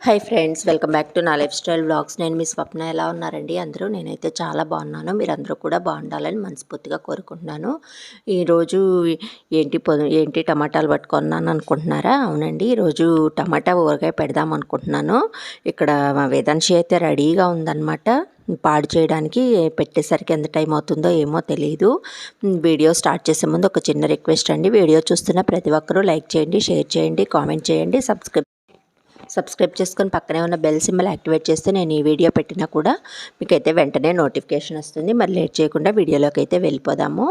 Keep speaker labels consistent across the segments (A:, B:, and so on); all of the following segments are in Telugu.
A: Hi friends welcome back to నా లైఫ్ స్టైల్ బ్లాగ్స్ నేను మీ స్వప్న ఎలా ఉన్నారండి? అందరూ నేనైతే చాలా బాగున్నాను. మీరందరూ కూడా బాగుండాలని మనస్ఫూర్తిగా కోరుకుంటున్నాను. ఈరోజు ఏంటి పొ- ఏంటి టమాటాలు పట్టుకున్నాను అనుకుంటున్నారా? అవునండి ఈరోజు టమాటా ఊరగాయ పెడదాం అనుకుంటున్నాను. ఇక్కడ వేదాంశి అయితే రెడీగా ఉందన్నమాట. పాడు చేయడానికి పెట్టేసరికి ఎంత టైం అవుతుందో ఏమో తెలియదు వీడియో స్టార్ట్ చేసే ముందు ఒక చిన్న రిక్వెస్ట్ అండి. వీడియో చూస్తున్న ప్రతి ఒక్కరూ లైక్ చేయండి షేర్ చేయండి కామెంట్ చేయండి సబ్స్క్రైబ్ సబ్స్క్రైబ్ చేసుకొని పక్కనే ఉన్న బెల్ సింబల్ యాక్టివేట్ చేస్తే నేను ఈ వీడియో పెట్టినా కూడా మీకైతే వెంటనే నోటిఫికేషన్ వస్తుంది. మరి లేట్ చేయకుండా వీడియోలోకి అయితే వెళ్ళిపోదాము.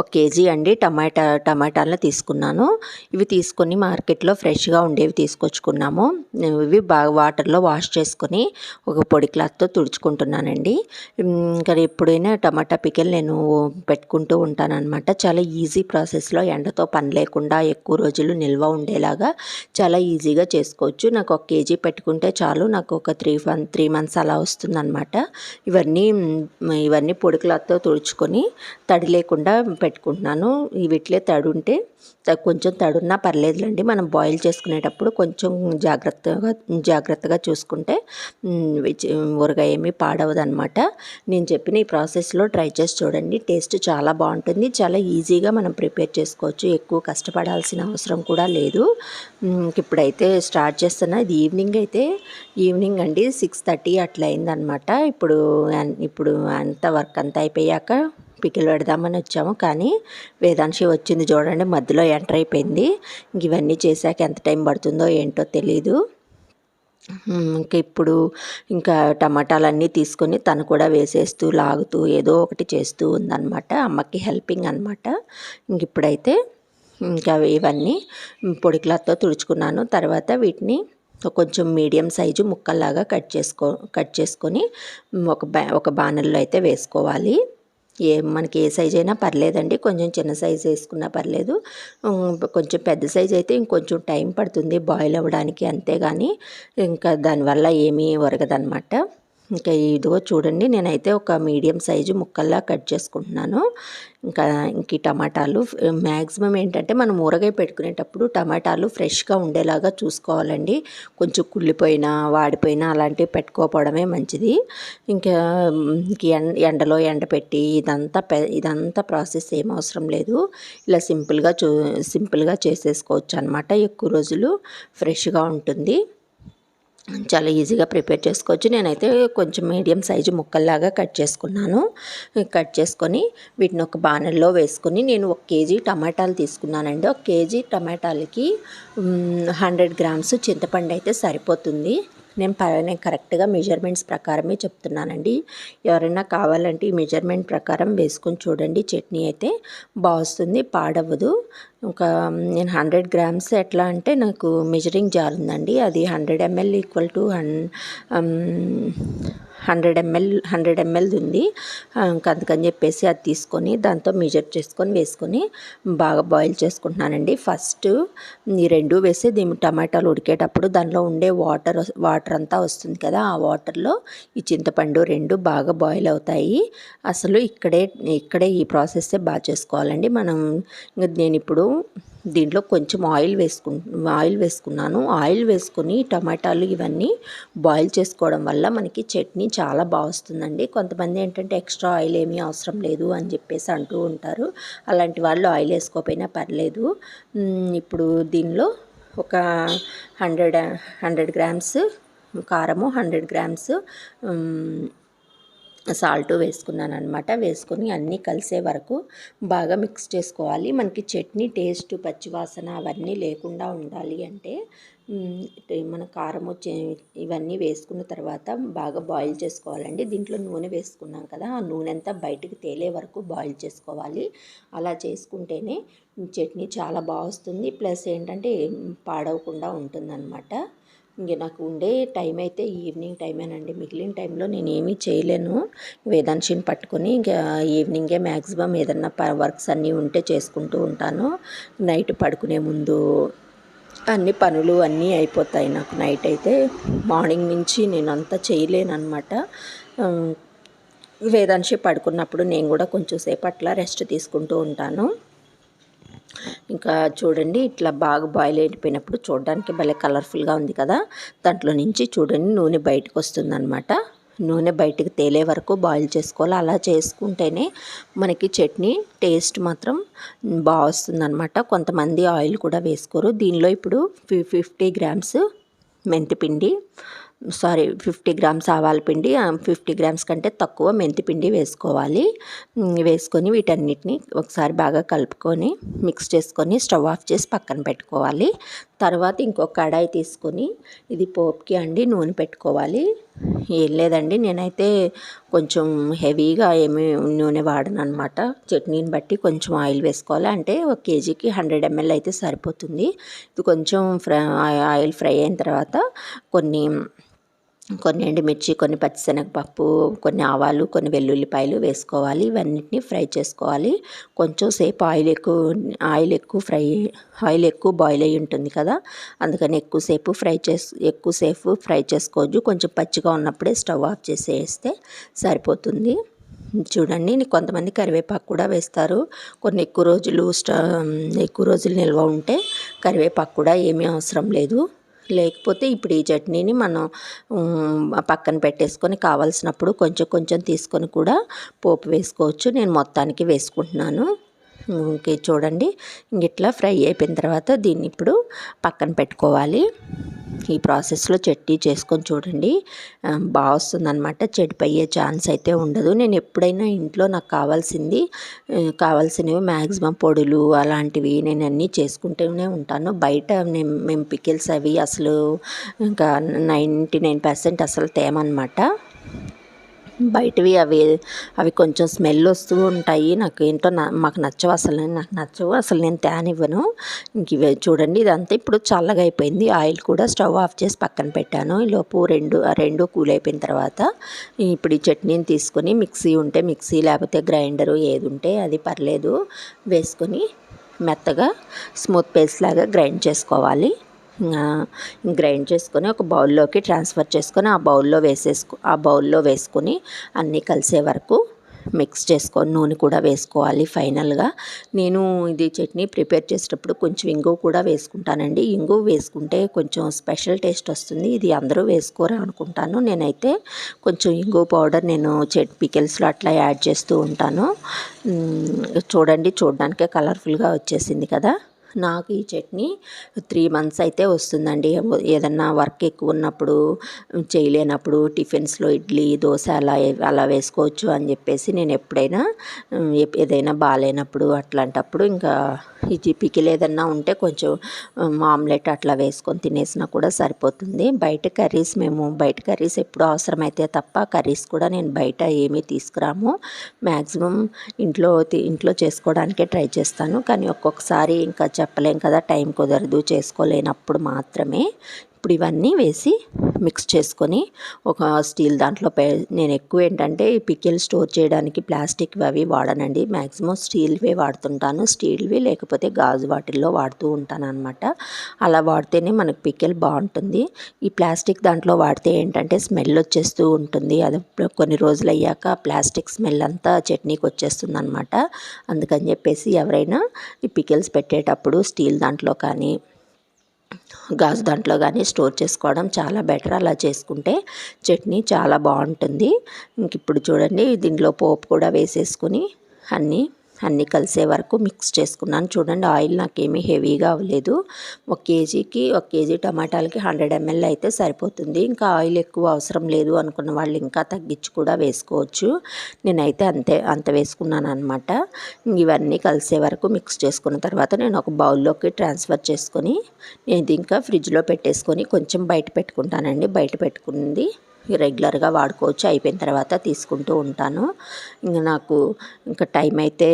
A: ఒక కేజీ అండి టమాటా టమాటాలను తీసుకున్నాను. ఇవి తీసుకొని మార్కెట్లో ఫ్రెష్గా ఉండేవి తీసుకొచ్చుకున్నాము. ఇవి బాగా వాటర్లో వాష్ చేసుకొని ఒక పొడి క్లాత్తో తుడుచుకుంటున్నానండి. ఇంకా ఎప్పుడైనా టమాటా పికెల్ నేను పెట్టుకుంటూ ఉంటానన్నమాట. చాలా ఈజీ ప్రాసెస్లో ఎండతో పని లేకుండా ఎక్కువ రోజులు నిల్వ ఉండేలాగా చాలా ఈజీగా చేసుకోవచ్చు. నాకు ఒక కేజీ పెట్టుకుంటే చాలు. నాకు ఒక త్రీ ఫన్ త్రీ మంత్స్ అలా వస్తుందన్నమాట. ఇవన్నీ ఇవన్నీ పొడి క్లాత్తో తుడుచుకొని తడి లేకుండా పెట్టుకుంటున్నాను. వీటిలే తడుంటే తడి ఉంటే త- కొంచెం తడున్నా పర్లేదులేండి. మనం బాయిల్ చేసుకునేటప్పుడు కొంచెం జాగ్రత్తగా జాగ్రత్తగా చూసుకుంటే ఊరగా ఏమీ పాడవదనమాట నేను చెప్పిన ఈ ప్రాసెస్లో ట్రై చేసి చూడండి. టేస్ట్ చాలా బాగుంటుంది. చాలా ఈజీగా మనం ప్రిపేర్ చేసుకోవచ్చు. ఎక్కువ కష్టపడాల్సిన అవసరం కూడా లేదు. ఇప్పుడైతే స్టార్ట్ చేస్తున్నా అది ఈవినింగ్ అయితే ఈవినింగ్ అండి సిక్స్ థర్టీ అట్లా అయిందనమాట. ఇప్పుడు అన్- ఇప్పుడు అంత వర్క్ అంతా అయిపోయాక పికిల్ పెడదామని వచ్చాము. కానీ వేదాంశి వచ్చింది చూడండి మధ్యలో ఎంటర్ అయిపోయింది. ఇంక ఇవన్నీ చేశాక ఎంత టైం పడుతుందో ఏంటో తెలీదు. ఇంకా ఇప్పుడు ఇంకా టమాటాలన్నీ తీసుకొని తను కూడా వేసేస్తూ లాగుతూ ఏదో ఒకటి చేస్తూ ఉందన్నమాట అమ్మకి హెల్పింగ్ అనమాట. ఇంక ఇప్పుడైతే ఇంకా ఇవన్నీ పొడి క్లాత్తో తుడుచుకున్నాను. తర్వాత వీటిని కొంచెం మీడియం సైజు ముక్కల్లాగా కట్ చేసుకో కట్ చేసుకొని ఒక బా ఒక బాణల్లో అయితే వేసుకోవాలి. ఏ మనకి ఏ సైజ్ అయినా పర్లేదండి. కొంచెం చిన్న సైజ్ వేసుకున్నా పర్లేదు. కొంచెం పెద్ద సైజ్ అయితే ఇంకొంచెం టైం పడుతుంది బాయిల్ అవ్వడానికి అంతేగాని ఇంకా దానివల్ల ఏమీ ఒరగదనమాట ఇంకా ఇదిగో చూడండి నేనైతే ఒక మీడియం సైజు ముక్కల్లా కట్ చేసుకుంటున్నాను. ఇంకా ఇంక టమాటాలు మ్యాక్సిమం ఏంటంటే మనం ఊరగాయ పెట్టుకునేటప్పుడు టమాటాలు ఫ్రెష్గా ఉండేలాగా చూసుకోవాలండి. కొంచెం కుళ్ళిపోయినా వాడిపోయినా అలాంటివి పెట్టుకోపోవడమే మంచిది. ఇంకా ఇంక ఎండలో ఎండపెట్టి ఇదంతా పె ఇదంతా ప్రాసెస్ ఏం అవసరం లేదు. ఇలా సింపుల్గా చూ సింపుల్గా చేసేసుకోవచ్చు అనమాట ఎక్కువ రోజులు ఫ్రెష్గా ఉంటుంది. చాలా ఈజీగా ప్రిపేర్ చేసుకోవచ్చు. నేనైతే కొంచెం మీడియం సైజు ముక్కల్లాగా కట్ చేసుకున్నాను. కట్ చేసుకొని వీటిని ఒక బాణల్లో వేసుకొని నేను ఒక కేజీ టమాటాలు తీసుకున్నానండి. ఒక కేజీ టమాటాలకి హండ్రెడ్ గ్రామ్స్ చింతపండు అయితే సరిపోతుంది. నేను ప కరెక్ట్గా మెజర్మెంట్స్ ప్రకారమే చెప్తున్నానండి. ఎవరైనా కావాలంటే ఈ మెజర్మెంట్ ప్రకారం వేసుకొని చూడండి. చట్నీ అయితే బాగుస్తుంది పాడవ్వదు. ఒక నేను హండ్రెడ్ గ్రామ్స్ ఎట్లా అంటే నాకు మెజరింగ్ జార్ ఉందండి. అది హండ్రెడ్ ఎంఎల్ ఈక్వల్ టు హన్ హండ్రెడ్ ఎంఎల్ హండ్రెడ్ ఎంఎల్ది ఉంది. ఇంకా అందుకని చెప్పేసి అది తీసుకొని దాంతో మెజర్ చేసుకొని వేసుకొని బాగా బాయిల్ చేసుకుంటున్నానండి. ఫస్ట్ ఈ రెండు వేసి దీని టమాటాలు ఉడికేటప్పుడు దానిలో ఉండే వాటర్ వాటర్ అంతా వస్తుంది కదా ఆ వాటర్లో ఈ చింతపండు రెండు బాగా బాయిల్ అవుతాయి. అసలు ఇక్కడే ఇక్కడే ఈ ప్రాసెస్ బాగా చేసుకోవాలండి. మనం నేను ఇప్పుడు దీంట్లో కొంచెం ఆయిల్ వేసుకు ఆయిల్ వేసుకున్నాను. ఆయిల్ వేసుకొని టమాటాలు ఇవన్నీ బాయిల్ చేసుకోవడం వల్ల మనకి చట్నీ చాలా బాగా వస్తుందండి. కొంతమంది ఏంటంటే ఎక్స్ట్రా ఆయిల్ ఏమీ అవసరం లేదు అని చెప్పేసి అంటూ ఉంటారు. అలాంటి వాళ్ళు ఆయిల్ వేసుకోకపోయినా పర్లేదు. ఇప్పుడు దీనిలో ఒక హండ్రెడ్ హండ్రెడ్ గ్రామ్స్ కారము హండ్రెడ్ గ్రామ్స్ సాల్ట్ వేసుకున్నాను అనమాట వేసుకొని అన్నీ కలిసే వరకు బాగా మిక్స్ చేసుకోవాలి. మనకి చట్నీ టేస్ట్ పచ్చివాసన అవన్నీ లేకుండా ఉండాలి అంటే మన కారం వచ్చే ఇవన్నీ వేసుకున్న తర్వాత బాగా బాయిల్ చేసుకోవాలండి. దీంట్లో నూనె వేసుకున్నాం కదా ఆ నూనె అంతా బయటికి తేలే వరకు బాయిల్ చేసుకోవాలి. అలా చేసుకుంటేనే చట్నీ చాలా బాగా వస్తుంది. ప్లస్ ఏంటంటే పాడవకుండా ఉంటుందన్నమాట. ఇంక నాకు ఉండే టైం అయితే ఈవినింగ్ టైమేనండి. మిగిలిన టైంలో నేను ఏమీ చేయలేను వేదాంశిని పట్టుకొని ఇంకా ఈవినింగే మ్యాక్సిమం ఏదన్నా ప వర్క్స్ అన్నీ ఉంటే చేసుకుంటూ ఉంటాను. నైట్ పడుకునే ముందు అన్ని పనులు అన్నీ అయిపోతాయి నాకు నైట్ అయితే. మార్నింగ్ నుంచి నేను అంతా చేయలేను అనమాట వేదాంశి పడుకున్నప్పుడు నేను కూడా కొంచెం సేపు అట్లా రెస్ట్ తీసుకుంటూ ఉంటాను. ఇంకా చూడండి ఇట్లా బాగా బాయిల్ అయిపోయినప్పుడు చూడడానికి భలే కలర్ఫుల్గా ఉంది కదా. దాంట్లో నుంచి చూడండి నూనె బయటకు వస్తుందన్నమాట. నూనె బయటకు తేలే వరకు బాయిల్ చేసుకోవాలి. అలా చేసుకుంటేనే మనకి చట్నీ టేస్ట్ మాత్రం బాగా వస్తుందన్నమాట. కొంతమంది ఆయిల్ కూడా వేసుకోరు. దీనిలో ఇప్పుడు ఫిఫ్టీ గ్రామ్స్ మెంతిపిండి సారీ ఫిఫ్టీ గ్రామ్స్ ఆవాల పిండి ఫిఫ్టీ గ్రామ్స్ కంటే తక్కువ మెంతిపిండి వేసుకోవాలి. వేసుకొని వీటన్నిటిని ఒకసారి బాగా కలుపుకొని మిక్స్ చేసుకొని స్టవ్ ఆఫ్ చేసి పక్కన పెట్టుకోవాలి. తర్వాత ఇంకొక కడాయి తీసుకొని ఇది పోప్కి అండి నూనె పెట్టుకోవాలి. ఏం లేదండి నేనైతే కొంచెం హెవీగా ఏమి నూనె వాడను అనమాట చట్నీని బట్టి కొంచెం ఆయిల్ వేసుకోవాలి. అంటే ఒక కేజీకి హండ్రెడ్ ఎంఎల్ అయితే సరిపోతుంది. ఇది కొంచెం ఫ్రై ఆయిల్ ఫ్రై అయిన తర్వాత కొన్ని కొన్ని ఎండుమిర్చి కొన్ని పచ్చిశనగపప్పు కొన్ని ఆవాలు కొన్ని వెల్లుల్లిపాయలు వేసుకోవాలి. ఇవన్నిటిని ఫ్రై చేసుకోవాలి. కొంచెం సేపు ఆయిల్ ఎక్కువ ఆయిల్ ఎక్కువ ఫ్రై ఆయిల్ ఎక్కువ బాయిల్ అయి ఉంటుంది కదా. అందుకని ఎక్కువసేపు ఫ్రై చేసి ఎక్కువసేపు ఫ్రై చేసుకోవచ్చు కొంచెం పచ్చిగా ఉన్నప్పుడే స్టవ్ ఆఫ్ చేసి వేస్తే సరిపోతుంది. చూడండి కొంతమంది కరివేపాకు కూడా వేస్తారు. కొన్ని ఎక్కువ రోజులు స్ట ఎక్కువ రోజులు నిల్వ ఉంటే కరివేపాకు కూడా ఏమీ అవసరం లేదు. లేకపోతే ఇప్పుడు ఈ చట్నీని మనం పక్కన పెట్టేసుకొని కావాల్సినప్పుడు కొంచెం కొంచెం తీసుకొని కూడా పోపు వేసుకోవచ్చు. నేను మొత్తానికి వేసుకుంటున్నాను. ఇంకే చూడండి. ఇట్లా ఫ్రై అయిపోయిన తర్వాత దీన్ని ఇప్పుడు పక్కన పెట్టుకోవాలి. ఈ ప్రాసెస్లో చట్నీ చేసుకొని చూడండి. బాగా వస్తుందన్నమాట చెడిపోయే ఛాన్స్ అయితే ఉండదు. నేను ఎప్పుడైనా ఇంట్లో నాకు కావాల్సింది కావాల్సినవి మ్యాక్సిమం పొడులు అలాంటివి నేను అన్నీ చేసుకుంటూనే ఉంటాను. బయట మేము పికిల్స్ అవి అసలు ఇంకా నైంటీ నైన్ పర్సెంట్ అసలు తేమన్నమాట. బయటవి అవి అవి కొంచెం స్మెల్ వస్తూ ఉంటాయి. నాకు ఏంటో మాకు నచ్చవు అసలు నాకు నచ్చవు. అసలు నేను తేనివ్వను ఇంక ఇవి చూడండి ఇదంతా ఇప్పుడు చల్లగా అయిపోయింది. ఆయిల్ కూడా స్టవ్ ఆఫ్ చేసి పక్కన పెట్టాను. ఈ లోపు రెండు ఆ రెండు కూల్ అయిపోయిన తర్వాత ఇప్పుడు ఈ చట్నీని తీసుకొని మిక్సీ ఉంటే మిక్సీ లేకపోతే గ్రైండరు ఏది ఉంటే అది పర్లేదు వేసుకొని మెత్తగా స్మూత్ పేస్ట్ లాగా గ్రైండ్ చేసుకోవాలి. గ్రైండ్ చేసుకొని ఒక బౌల్లోకి ట్రాన్స్ఫర్ చేసుకొని ఆ బౌల్లో వేసేసుకో ఆ బౌల్లో వేసుకొని అన్నీ కలిసే వరకు మిక్స్ చేసుకొని నూనె కూడా వేసుకోవాలి ఫైనల్గా. నేను ఇది చట్నీ ప్రిపేర్ చేసేటప్పుడు కొంచెం ఇంగువ కూడా వేసుకుంటానండి. ఇంగు వేసుకుంటే కొంచెం స్పెషల్ టేస్ట్ వస్తుంది. ఇది అందరూ వేసుకోరు అనుకుంటాను. నేనైతే కొంచెం ఇంగు పౌడర్ నేను చెట్ పికిల్స్లో అట్లా యాడ్ చేస్తూ ఉంటాను. చూడండి చూడడానికే కలర్ఫుల్గా వచ్చేసింది కదా. నాకు ఈ చట్నీ త్రీ మంత్స్ అయితే వస్తుందండి. ఏదన్నా వర్క్ ఎక్కువ ఉన్నప్పుడు చేయలేనప్పుడు టిఫిన్స్లో ఇడ్లీ దోశ అలా అలా వేసుకోవచ్చు అని చెప్పేసి నేను ఎప్పుడైనా ఏదైనా బాగాలేనప్పుడు అట్లాంటప్పుడు ఇంకా ఇది పికిల్ ఏదన్నా ఉంటే కొంచెం ఆమ్లెట్ అట్లా వేసుకొని తినేసినా కూడా సరిపోతుంది. బయట కర్రీస్ మేము బయట కర్రీస్ ఎప్పుడు అవసరమైతే తప్ప కర్రీస్ కూడా నేను బయట ఏమీ తీసుకురాము. మ్యాక్సిమం ఇంట్లో ఇంట్లో చేసుకోవడానికే ట్రై చేస్తాను. కానీ ఒక్కొక్కసారి ఇంకా చెప్పలేం కదా టైం కుదరదు చేసుకోలేనప్పుడు మాత్రమే ఇప్పుడు ఇవన్నీ వేసి మిక్స్ చేసుకొని ఒక స్టీల్ దాంట్లో పే నేను ఎక్కువ ఏంటంటే ఈ పికిల్ స్టోర్ చేయడానికి ప్లాస్టిక్ అవి వాడనండి. మ్యాక్సిమం స్టీల్వే వాడుతుంటాను. స్టీల్వి లేకపోతే గాజు వాటిల్లో వాడుతూ ఉంటాను అనమాట అలా వాడితేనే మనకు పికిల్ బాగుంటుంది. ఈ ప్లాస్టిక్ దాంట్లో వాడితే ఏంటంటే స్మెల్ వచ్చేస్తూ ఉంటుంది. అది కొన్ని రోజులు అయ్యాక ప్లాస్టిక్ స్మెల్ అంతా చట్నీకి వచ్చేస్తుంది అనమాట అందుకని చెప్పేసి ఎవరైనా ఈ పికిల్స్ పెట్టేటప్పుడు స్టీల్ దాంట్లో కానీ గాజు దాంట్లో కానీ స్టోర్ చేసుకోవడం చాలా బెటర్. అలా చేసుకుంటే చట్నీ చాలా బాగుంటుంది. ఇంక ఇప్పుడు చూడండి దీంట్లో పోపు కూడా వేసేసుకొని అన్నీ అన్నీ కలిసే వరకు మిక్స్ చేసుకున్నాను. చూడండి ఆయిల్ నాకేమీ హెవీగా అవ్వలేదు. ఒక కేజీకి ఒక కేజీ టమాటాలకి హండ్రెడ్ ఎంఎల్ అయితే సరిపోతుంది. ఇంకా ఆయిల్ ఎక్కువ అవసరం లేదు అనుకున్న వాళ్ళు ఇంకా తగ్గించి కూడా వేసుకోవచ్చు. నేనైతే అంతే అంత వేసుకున్నాను అనమాట ఇవన్నీ కలిసే వరకు మిక్స్ చేసుకున్న తర్వాత నేను ఒక బౌల్లోకి ట్రాన్స్ఫర్ చేసుకొని నేను ఇంకా ఫ్రిడ్జ్లో పెట్టేసుకొని కొంచెం బయట పెట్టుకుంటానండి. బయట పెట్టుకుంది. రెగ్యులర్గా వాడుకోవచ్చు. అయిపోయిన తర్వాత తీసుకుంటూ ఉంటాను. ఇంకా నాకు ఇంకా టైం అయితే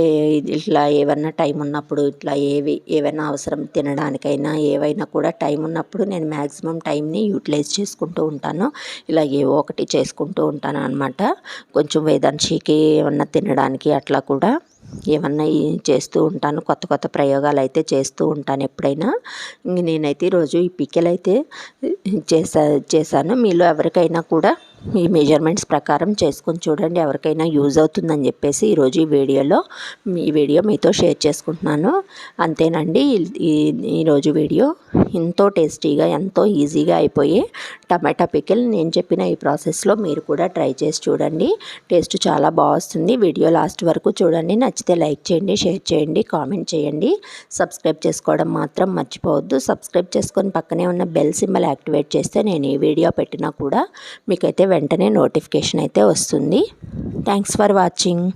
A: ఇట్లా ఏమన్నా టైం ఉన్నప్పుడు ఇట్లా ఏవి ఏవైనా అవసరం తినడానికైనా ఏవైనా కూడా టైం ఉన్నప్పుడు నేను మ్యాక్సిమం టైంని యూటిలైజ్ చేసుకుంటూ ఉంటాను. ఇలా ఏవో ఒకటి చేసుకుంటూ ఉంటాను అనమాట కొంచెం వేదాంశీకి ఏమన్నా తినడానికి అట్లా కూడా. ఏమన్నా చేస్తూ ఉంటాను కొత్త కొత్త ప్రయోగాలు అయితే చేస్తూ ఉంటాను ఎప్పుడైనా. నేనైతే ఈరోజు ఈ పికెల్ అయితే చేసా చేశాను. మీలో ఎవరికైనా కూడా ఈ మెజర్మెంట్స్ ప్రకారం చేసుకొని చూడండి ఎవరికైనా యూజ్ అవుతుందని చెప్పేసి ఈరోజు ఈ వీడియోలో ఈ వీడియో మీతో షేర్ చేసుకుంటున్నాను. అంతేనండి ఈ ఈరోజు వీడియో ఎంతో టేస్టీగా ఎంతో ఈజీగా అయిపోయి టమాటా పికిల్ నేను చెప్పిన ఈ ప్రాసెస్లో మీరు కూడా ట్రై చేసి చూడండి. టేస్ట్ చాలా బాగుస్తుంది. వీడియో లాస్ట్ వరకు చూడండి. నచ్చితే లైక్ చేయండి షేర్ చేయండి కామెంట్ చేయండి. సబ్స్క్రైబ్ చేసుకోవడం మాత్రం మర్చిపోవద్దు. సబ్స్క్రైబ్ చేసుకొని పక్కనే ఉన్న బెల్ సింబల్ యాక్టివేట్ చేస్తే నేను ఏ వీడియో పెట్టినా కూడా మీకైతే వెంటనే నోటిఫికేషన్ అయితే వస్తుంది. Thanks for watching